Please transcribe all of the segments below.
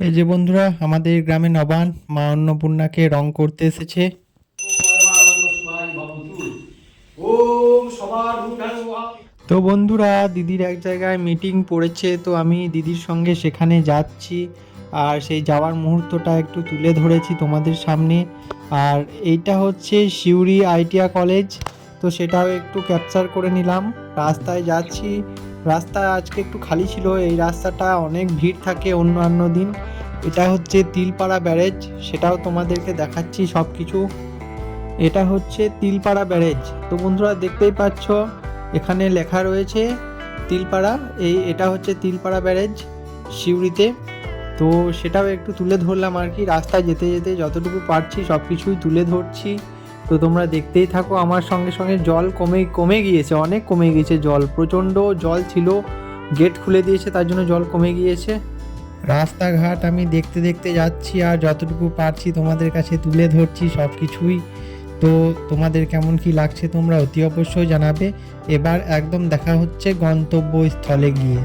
এই যে বন্ধুরা, আমাদের গ্রামে নবান মা অন্নপূর্ণাকে রং করতে এসেছে। তো বন্ধুরা, দিদির এক জায়গায় মিটিং পড়েছে, তো আমি দিদির সঙ্গে সেখানে যাচ্ছি। আর সেই যাওয়ার মুহূর্তটা একটু তুলে ধরেছি তোমাদের সামনে। আর এইটা হচ্ছে সিউড়ি আইটিয়া কলেজ, তো সেটাও একটু ক্যাপচার করে নিলাম। রাস্তায় যাচ্ছি রাস্তা আজকে একটু খালি ছিল, এই রাস্তাটা অনেক ভিড় থাকে অন্যান্য দিন। এটা হচ্ছে তিলপাড়া ব্যারেজ, সেটাও তোমাদেরকে দেখাচ্ছি সব কিছু এটা হচ্ছে তিলপাড়া ব্যারেজ। তো বন্ধুরা দেখতেই পাচ্ছ, এখানে লেখা রয়েছে তিলপাড়া, এই এটা হচ্ছে তিলপাড়া ব্যারেজ সিউড়িতে। তো সেটাও একটু তুলে ধরলাম আর কি, রাস্তায় যেতে যেতে যতটুকু পারছি সব কিছুই তুলে ধরছি। তো তোমরা দেখতেই থাকো, আমার সঙ্গে সঙ্গে জল কমে কমে গিয়েছে, অনেক কমে গিয়েছে জল। প্রচণ্ড জল ছিল, গেট খুলে দিয়েছে, তার জন্য জল কমে গিয়েছে। রাস্তাঘাট আমি দেখতে দেখতে যাচ্ছি, আর যতটুকু পারছি তোমাদের কাছে তুলে ধরছি সব কিছুই তো তোমাদের কেমন কি লাগছে তোমরা অতি অবশ্যই জানাবে। এবার একদম দেখা হচ্ছে গন্তব্যস্থলে গিয়ে।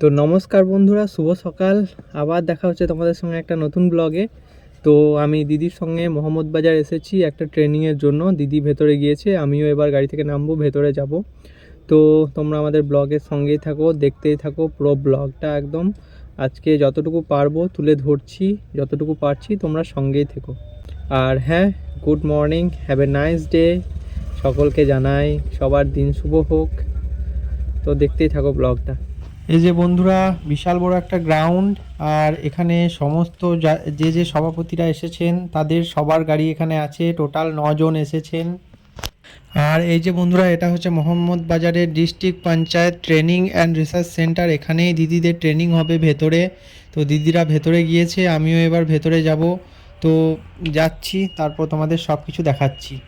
তো নমস্কার বন্ধুরা, শুভ সকাল। আবার দেখা হচ্ছে তোমাদের সঙ্গে একটা নতুন ব্লগে তো আমি দিদির সঙ্গে মোহাম্মদ বাজার এসেছি একটা ট্রেনিংয়ের জন্য। দিদি ভেতরে গিয়েছে, আমিও এবার গাড়ি থেকে নামবো, ভেতরে যাব। তো তোমরা আমাদের ব্লগের সঙ্গেই থাকো, দেখতেই থাকো পুরো ব্লগটা একদম। আজকে যতটুকু পারব তুলে ধরছি, যতটুকু পারছি তোমরা সঙ্গেই থেকো। আর হ্যাঁ good morning have a nice day সকলকে জানাই সবার দিন শুভ হোক। তো দেখতেই থাকো ব্লগটা এই যে বন্ধুরা, বিশাল বড় একটা গ্রাউন্ড আর এখানে সমস্ত যা- যে সভাপতিরা এসেছেন, তাদের সবার গাড়ি এখানে আছে। টোটাল নজন এসেছেন। আর এই যে বন্ধুরা, এটা হচ্ছে মোহাম্মদ বাজারের district panchayat training and research centre এখানেই দিদিদের ট্রেনিং হবে ভেতরে। তো দিদিরা ভেতরে গিয়েছে, আমিও এবার ভেতরে যাব। তো যাচ্ছি, তারপর তোমাদের সব কিছু দেখাচ্ছি।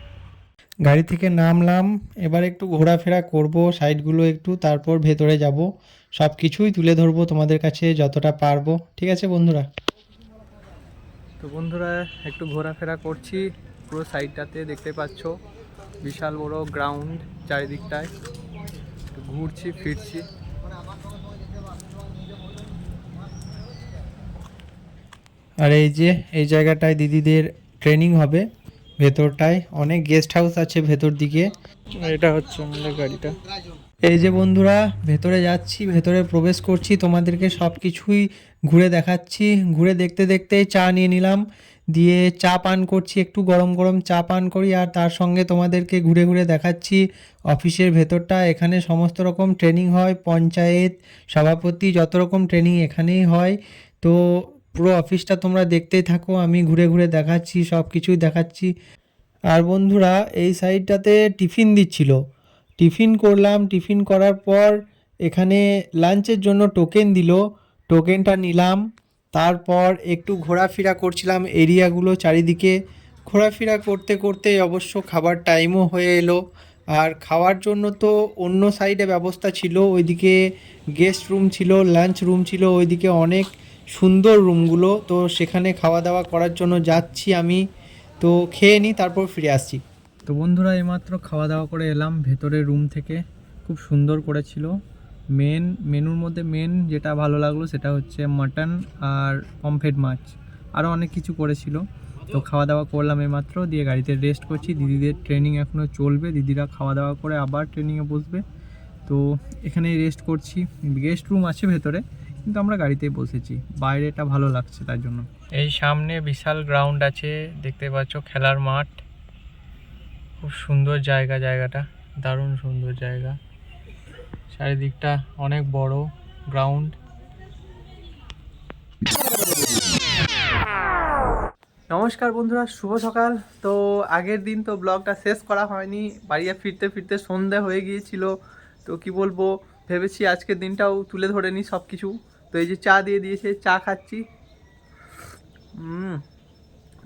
গাড়ি থেকে নামলাম, এবার একটু ঘোরাফেরা করব সাইডগুলো একটু, তারপর ভেতরে যাব। সব কিছুই তুলে ধরবো তোমাদের কাছে যতটা পারব। ঠিক আছে বন্ধুরা? তো বন্ধুরা একটু ঘোরাফেরা করছি। পুরো সাইডটাতে দেখতে পাচ্ছ বিশাল বড় গ্রাউন্ড চারিদিকটায়। ঘুরছি ফিরছি। আর এই যে এই জায়গাটায় দিদিদের ট্রেনিং হবে। ভেতরটায় অনেক গেস্ট হাউস আছে ভেতর দিকে। এটা হচ্ছে আমাদের গাড়িটা। এই যে বন্ধুরা, ভেতরে যাচ্ছি, ভেতরে প্রবেশ করছি, তোমাদেরকে সব কিছুই ঘুরে দেখাচ্ছি। ঘুরে দেখতে দেখতে চা নিয়ে নিলাম, দিয়ে চা পান করছি, একটু গরম গরম চা পান করি, আর তার সঙ্গে তোমাদেরকে ঘুরে ঘুরে দেখাচ্ছি অফিসের ভেতরটা। এখানে সমস্ত রকম ট্রেনিং হয়, পঞ্চায়েত, সভাপতি, যত রকম ট্রেনিং এখানেই হয়। তো পুরো অফিসটা তোমরা দেখতেই থাকো, আমি ঘুরে ঘুরে দেখাচ্ছি সব কিছুই দেখাচ্ছি। আর বন্ধুরা, এই সাইডটাতে টিফিন দিচ্ছিল। টিফিন করলাম, টিফিন করার পর এখানে লাঞ্চের জন্য টোকেন দিল। টোকেনটা নিলাম। তারপর একটু ঘোরাফেরা করছিলাম এরিয়াগুলো চারিদিকে। ঘোরাফেরা করতে করতে অবশ্য খাবার টাইমও হয়ে এলো। আর খাওয়ার জন্য তো অন্য সাইডে ব্যবস্থা ছিল। ওইদিকে গেস্ট রুম ছিল লাঞ্চ রুম ছিল, ওইদিকে অনেক সুন্দর রুমগুলো তো সেখানে খাওয়া দাওয়া করার জন্য যাচ্ছি আমি। তো খেয়ে নিই তারপর ফিরে আসছি। তো বন্ধুরা, এইমাত্র খাওয়া দাওয়া করে এলাম ভেতরের রুম থেকে। খুব সুন্দর করেছিল। মেন মেনুর মধ্যে মেন যেটা ভালো লাগল সেটা হচ্ছে মাটন আর পমফ্রেট মাছ। আরও অনেক কিছু করেছিল। তো খাওয়া দাওয়া করলাম এইমাত্র। দিয়ে গাড়িতে রেস্ট করছি। দিদিদের ট্রেনিং এখনও চলবে। দিদিরা খাওয়া দাওয়া করে আবার ট্রেনিংয়ে বসবে। তো এখানেই রেস্ট করছি। গেস্ট রুম আছে ভেতরে, কিন্তু আমরা গাড়িতেই বসেছি। বাইরেটা ভালো লাগছে তার জন্য। এই সামনে বিশাল গ্রাউন্ড আছে। দেখতে পাচ্ছ খেলার মাঠ। খুব সুন্দর জায়গা, জায়গাটা। দারুণ সুন্দর জায়গা। চারিদিকটা অনেক বড় গ্রাউন্ড নমস্কার বন্ধুরা, শুভ সকাল। তো আগের দিন তো ব্লগটা শেষ করা হয়নি। বাড়িতে ফিরতে ফিরতে সন্ধে হয়ে গিয়েছিল। তো কি বলব, ভেবেছি আজকের দিনটাও তুলে ধরে নিই সব কিছু তো এই যে চা দিয়ে দিয়েছে, চা খাচ্ছি।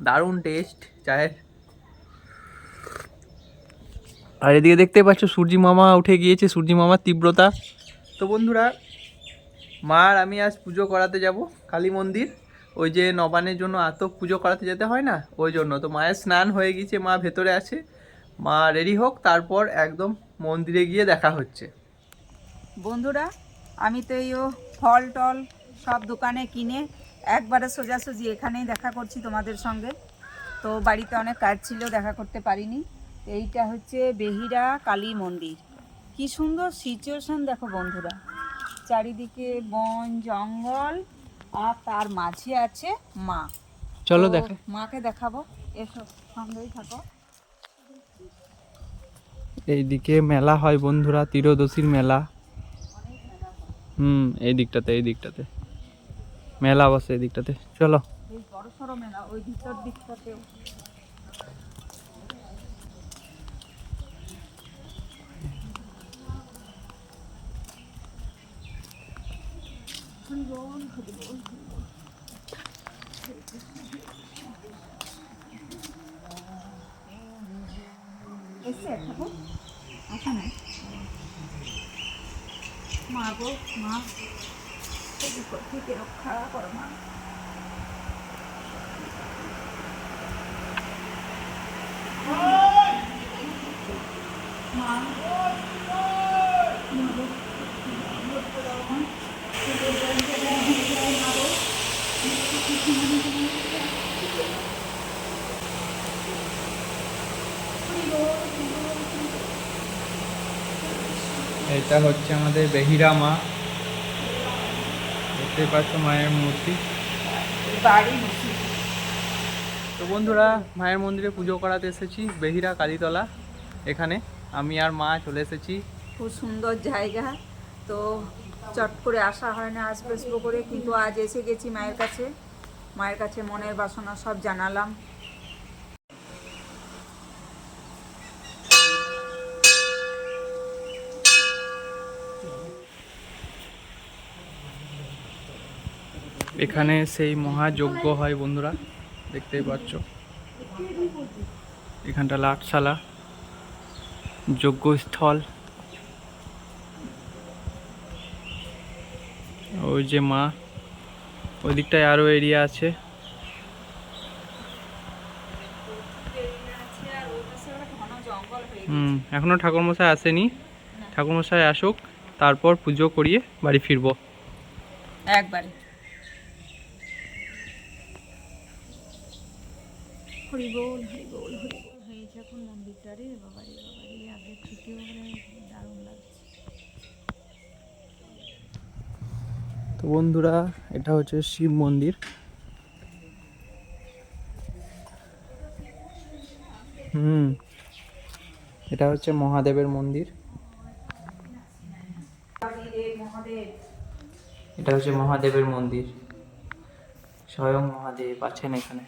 দারুণ টেস্ট চায়ের আর এদিকে দেখতে পাচ্ছ সূর্যি মামা উঠে গিয়েছে, সূর্যি মামার তীব্রতা। তো বন্ধুরা, মা আর আমি আজ পুজো করাতে যাব, কালী মন্দির। ওই যে নবানের জন্য আতক পুজো করাতে যেতে হয় না? ওই জন্য। তো মায়ের স্নান হয়ে গিয়েছে, মা ভেতরে আছে। মা রেডি হোক, তারপর একদম মন্দিরে গিয়ে দেখা হচ্ছে। বন্ধুরা, আমি তো এই ফল টল সব দোকানে কিনে একবারে সোজাসুজি এখানেই দেখা করছি তোমাদের সঙ্গে। তো বাড়িতে অনেক কাজ ছিল, দেখা করতে পারিনি। এইটা হচ্ছে বেহিরা কালী মন্দির। কি সুন্দর সিচুয়েশন দেখো বন্ধুরা। চারিদিকে বন জঙ্গল আর তার মাঝে আছে মা। চলো দেখা। মাকে দেখাবো। এসো সঙ্গেই থাকো। এইদিকে মেলা হয় বন্ধুরা তীরদশীর মেলা। হুম এই দিকটাতে এই দিকটাতে। মেলা বসে এই দিকটাতে। চলো। বড় সড়ো মেলা ওই ভিতর দিকটাতেও এসছে ঠাকুর আসা নাই মা গো মা রক্ষা করো মা এটা হচ্ছে আমাদের বেহিরা মা। দেখতে পাচ্ছ মায়ের মূর্তি। তো বন্ধুরা মায়ের মন্দিরে পুজো করাতে এসেছি বেহিরা কালীতলা। এখানে আমি আর মা চলে এসেছি। খুব সুন্দর জায়গা। তো চট করে আসা হয় না আসব করে কিন্তু আজ এসে গেছি মায়ের কাছে। মায়ের কাছে মনের বাসনা সব জানালাম। এখানে সেই মহাযজ্ঞ হয় বন্ধুরা, দেখতেই পাচ্ছ। এখানটা লাটশালা, যজ্ঞস্থল। ওই যে মা ওই দিকটায় আরও এরিয়া আছে। হুম এখনও ঠাকুরমশাই আসেনি। ঠাকুরমশাই আসুক, তারপর পুজো করিয়ে বাড়ি ফিরবো। একবারে। হরি বল হরি বল হরি বল। হয়েছে এখন মন্দিরটা রে, বাবা রে বাবা রে আগের থেকেও দারুণ লাগছে। তো বন্ধুরা, এটা হচ্ছে শিব মন্দির। হুম, এটা হচ্ছে মহাদেবের মন্দির। এটা হচ্ছে মহাদেবের মন্দির। স্বয়ং মহাদেব আছেন এখানে।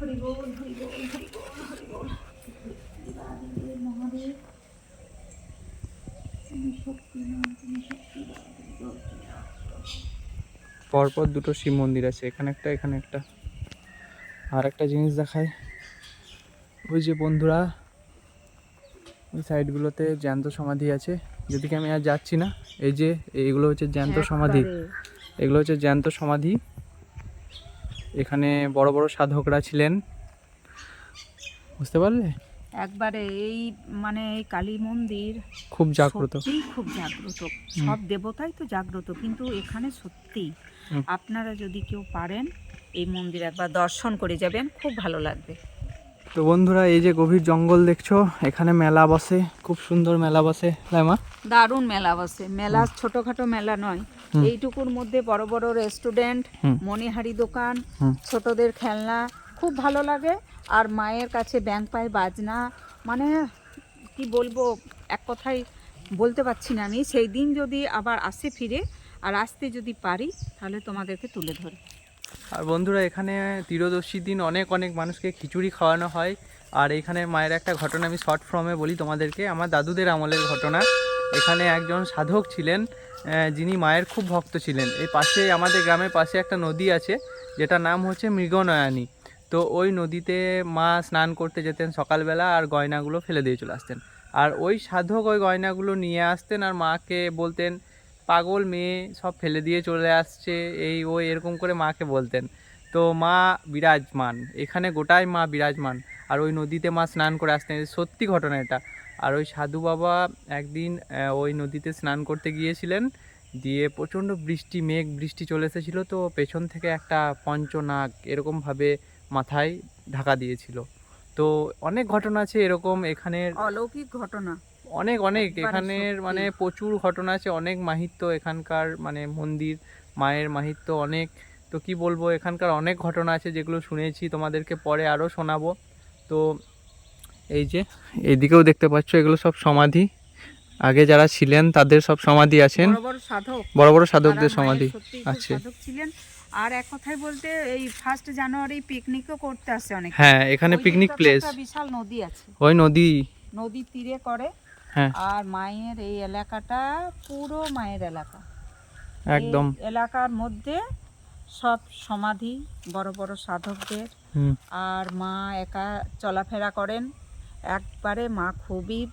হরি বল হরি বল হরি বল হরি বল মহাদেব তুমি তুমি। পরপর দুটো শিব মন্দির আছে এখানে একটা এখানে একটা। আর একটা জিনিস দেখায় ওই যে বন্ধুরা ওই সাইডগুলোতে জ্যান্ত সমাধি আছে। যেদিকে আমি আর যাচ্ছি না এই যে এইগুলো হচ্ছে জ্যান্ত সমাধি। এগুলো হচ্ছে জ্যান্ত সমাধি। এখানে বড় বড় সাধকরা ছিলেন। বুঝতে পারলে? একবারে এই মানে এই কালী মন্দির খুব জাগ্রত। খুব জাগ্রত। সব দেবতাই তো জাগ্রত কিন্তু এখানে সত্যি আপনারা যদি কেউ পারেন এই মন্দির একবার দর্শন করে যাবেন খুব ভালো লাগবে। তো বন্ধুরা এই যে গভীর জঙ্গল দেখছ এখানে মেলা বসে খুব সুন্দর মেলা বসে দারুণ মেলা বসে। মেলা ছোটখাটো মেলা নয়। এইটুকুর মধ্যে বড় বড় রেস্টুরেন্ট হুম। মণিহারি দোকান। ছোটদের খেলনা খুব ভালো লাগে। আর মায়ের কাছে ব্যাংক পায় বাজনা মানে কি বলব এক কথায় বলতে পারছি না আমি। সেই দিন যদি আবার আসে ফিরে আর আসতে যদি পারি তাহলে তোমাদেরকে তুলে ধরে। আর বন্ধুরা এখানে ত্রিদশীর দিন অনেক অনেক মানুষকে খিচুড়ি খাওয়ানো হয়। আর এখানে মায়ের একটা ঘটনা আমি শর্ট ফর্মে বলি তোমাদেরকে। আমার দাদুদের আমলের ঘটনা। এখানে একজন সাধক ছিলেন। যিনি মায়ের খুব ভক্ত ছিলেন। এই পাশে, আমাদের গ্রামের পাশে একটা নদী আছে, যেটার নাম হচ্ছে মৃগনয়নী। তো ওই নদীতে মা স্নান করতে যেতেন সকালবেলা আর গয়নাগুলো ফেলে দিয়ে চলে আসতেন। আর ওই সাধক ওই গয়নাগুলো নিয়ে আসতেন আর মাকে বলতেন, পাগল মেয়ে, সব ফেলে দিয়ে চলে আসছে। এই ওই এরকম করে মাকে বলতেন। তো মা বিরাজমান। এখানে গোটাই মা বিরাজমান। আর ওই নদীতে মা স্নান করে আসতেন। সত্যি ঘটনা এটা। আর ওই সাধু বাবা একদিন ওই নদীতে স্নান করতে গিয়েছিলেন দিয়ে প্রচণ্ড বৃষ্টি মেঘ বৃষ্টি চলে এসেছিল তো পেছন থেকে একটা পঞ্চনাগ এরকমভাবে মাথায় ঢাকা দিয়েছিল। তো অনেক ঘটনা আছে এরকম এখানের। অলৌকিক ঘটনা। অনেক অনেক এখানের মানে প্রচুর ঘটনা আছে অনেক মাহিত্য এখানকার মানে মন্দির মায়ের মাহিত্য অনেক। তো কি বলব এখানকার অনেক ঘটনা আছে যেগুলো শুনেছি তোমাদেরকে পরে আরও শোনাবো। তো এই যে এইদিকেও দেখতে পাচ্ছ এগুলো সব সমাধি। আগে যারা ছিলেন তাদের সব সমাধি আছেন। বড় বড় সাধক। বড় বড় সাধকদের সমাধি আছে। ছিলেন। আর এক কথায় বলতে এই ফার্স্ট জানুয়ারি পিকনিকও করতে আসে অনেক। হ্যাঁ এখানে পিকনিক প্লেস বিশাল নদী আছে। ওই নদী। নদীর তীরে করে। হ্যাঁ। আর মায়ের এই এলাকাটা পুরো মায়ের এলাকা। একদম। এলাকার মধ্যে সব সমাধি বড় বড় সাধকদের। আর মা একা চলাফেরা করেন। একবারে মা খুবই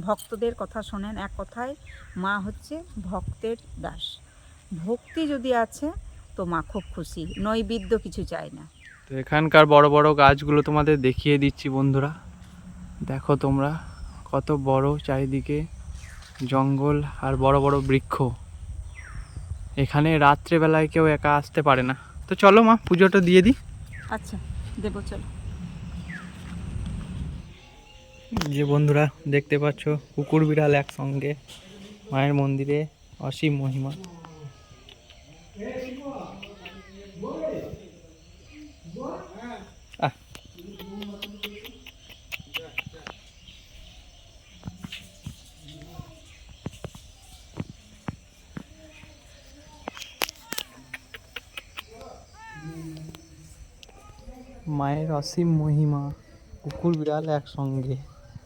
ভক্তদের কথা শোনেন। এক কথায় মা হচ্ছে ভক্তের দাস। ভক্তি যদি আছে তো মা খুব খুশি। নৈবেদ্য কিছু চায় না। তো এখানকার বড় বড় গাছগুলো তোমাদের দেখিয়ে দিচ্ছি বন্ধুরা। দেখো তোমরা কত বড় চারিদিকে জঙ্গল আর বড় বড় বৃক্ষ। এখানে রাত্রেবেলায় কেউ একা আসতে পারে না। তো চলো মা পুজোটা দিয়ে দিই। আচ্ছা দেবো চলো। যে বন্ধুরা দেখতে পাচ্ছ, কুকুর বিড়াল একসঙ্গে মায়ের মন্দিরে অসীম মহিমা। মায়ের অসীম মহিমা, কুকুর বিড়াল একসঙ্গে।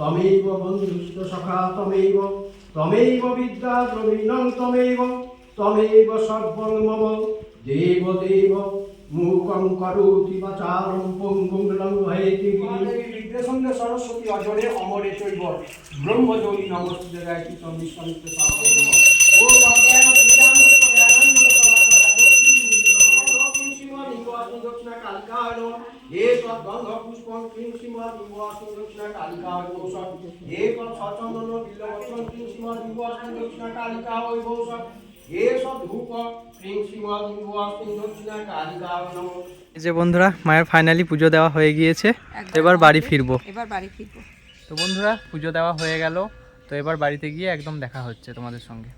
তমেব বন্ধুস্ত সখা তমেব তমেব বিদ্যা দ্রবীণং তমেব তমেব সর্বং মম দেব দেব মূকং করোতি বাচারং পঙ্গুং লঙ্ঘয়েতি বিদ্যেসঙ্গে সরস্বতী অজরে অমরে চৈব ব্রহ্মযোগী নমস্তে গায়তি তম বিশ্বমিত্র ও এ তদ্গন্ধ পুষ্পং কিং সীমা দিবাসং দক্ষিণা কালিকা বৌষণ এ তৎ সচন্দন বিল্লবচন কিং সীমা দিবাসং দক্ষিণা কালিকা ওই বৌষণ এ সব কিং সীমা দিবাসং দক্ষিণা কালিকা নমঃ। এই যে বন্ধুরা মায়ের ফাইনালি পুজো দেওয়া হয়ে গিয়েছে। এবার বাড়ি ফিরবো। এবার বাড়ি ফিরবো। তো বন্ধুরা পুজো দেওয়া হয়ে গেল। তো এবার বাড়িতে গিয়ে একদম দেখা হচ্ছে তোমাদের সঙ্গে।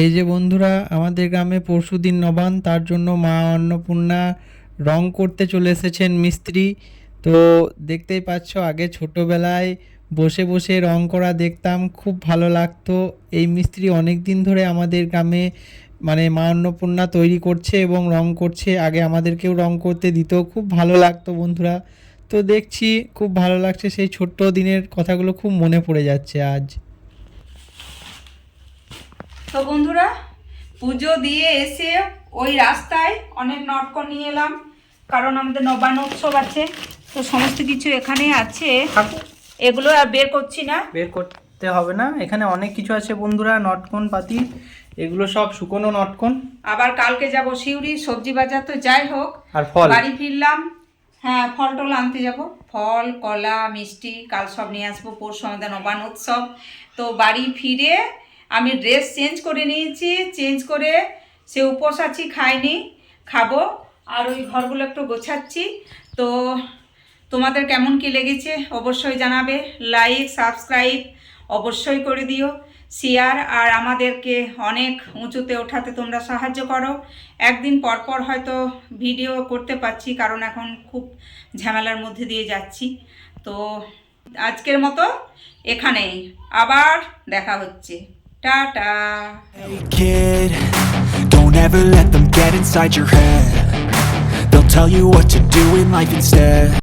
এই যে বন্ধুরা আমাদের গ্রামে পরশু দিন নবান তার জন্য মা অন্নপূর্ণা রং করতে চলে এসেছেন মিস্ত্রি। তো দেখতেই পাচ্ছ, আগে ছোটোবেলায় বসে বসে রং করা দেখতাম, খুব ভালো লাগতো। এই মিস্ত্রি অনেক দিন ধরে আমাদের গ্রামে মানে মা অন্নপূর্ণা তৈরি করছে এবং রং করছে। আগে আমাদেরকেও রং করতে দিত, খুব ভালো লাগতো বন্ধুরা। তো দেখছি, খুব ভালো লাগছে সেই ছোট্ট দিনের কথাগুলো খুব মনে পড়ে যাচ্ছে আজ। তো বন্ধুরা, পুজো দিয়ে এসে ওই রাস্তায় অনেক নটকন নিয়ে এলাম। কারণ আমাদের নবান্ন উৎসব আছে তো সমস্ত কিছু এখানে আছে। এগুলো আর বের করছি না। বের করতে হবে না। এখানে অনেক কিছু আছে বন্ধুরা নটকন পাতি এগুলো সব শুকনো নটকন। আবার কালকে যাব শিউরি সবজি বাজার তো যাই হোক। আর ফল? বাড়ি ফিরলাম। হ্যাঁ ফল টল আনতে যাব। ফল কলা মিষ্টি কাল সব নিয়ে আসব পরশু আমাদের নবান্ন উৎসব। তো বাড়ি ফিরে আমি ড্রেস চেঞ্জ করে নিয়েছি। চেঞ্জ করে সে উপোস আছি খাইনি খাব। আর ওই ঘরগুলো একটু গোছাচ্ছি। তো তোমাদের কেমন কি লেগেছে অবশ্যই জানাবে। লাইক সাবস্ক্রাইব অবশ্যই করে দিও। শেয়ার আর আমাদেরকে অনেক উঁচুতে ওঠাতে তোমরা সাহায্য করো। একদিন পর পর হয়তো ভিডিও করতে পারছি, কারণ এখন খুব ঝামেলার মধ্যে দিয়ে যাচ্ছি। তো আজকের মতো এখানেই। আবার দেখা হচ্ছে। Tata. Tell you what to do in life instead.